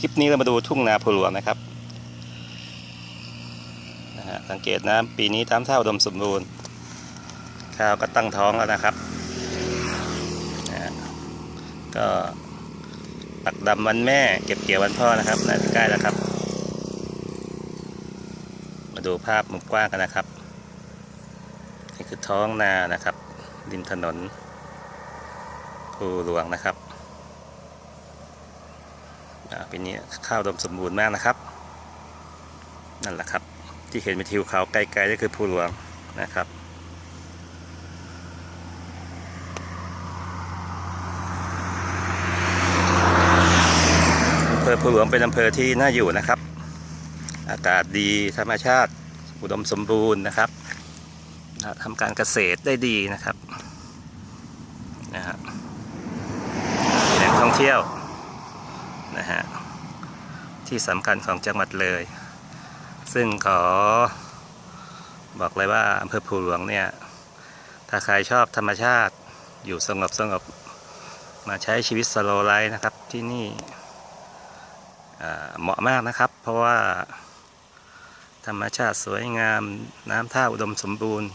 คลิปนี้เรามาดูทุ่งนาภูหลวงนะครับนะฮะสังเกตนะปีนี้ท้ำเท่าดมสมบูรณ์ ข้าวก็ตั้งท้องแล้วนะครับนะฮะก็ปักดำวันแม่ เก็บเกี่ยววันพ่อนะครับนะใกล้แล้วครับ มาดูภาพมุมกว้างกันนะครับ นี่คือท้องนานะครับริมถนนภูหลวงนะครับ ปีนี้ข้าวดมสมบูรณ์มากนะครับ นั่นแหละครับ ที่เห็นเป็นทิวเขาไกลๆก็คือภูหลวงนะครับอำเภอภูหลวงเป็นอำเภอที่น่าอยู่นะครับ อากาศดีธรรมชาติอุดมสมบูรณ์นะครับทำการเกษตรได้ดีนะครับนะฮะแหล่งท่องเที่ยว ที่สำคัญของจังหวัดเลย ซึ่งขอบอกเลยว่าอำเภอภูหลวงเนี่ย ถ้าใครชอบธรรมชาติอยู่สงบสงบมาใช้ชีวิตสโลไลฟ์นะครับที่นี่เหมาะมากนะครับ เพราะว่าธรรมชาติสวยงามน้ำท่าอุดมสมบูรณ์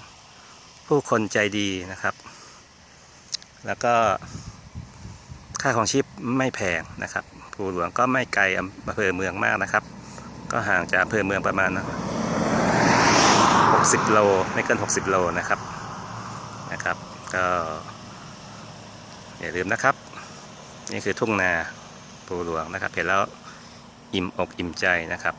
ผู้คนใจดีนะครับ แล้วก็ ค่าของชีพไม่แพงนะครับภูหลวงก็ไม่ไกลอำเภอเมืองมากนะครับ ก็ห่างจากอำเภอเมืองประมาณ 60 โลไม่เกิน 60 โลนะครับนะครับ ก็อย่าลืมนะครับ นี่คือทุ่งนาภูหลวงนะครับ เห็นแล้วอิ่มอกอิ่มใจนะครับ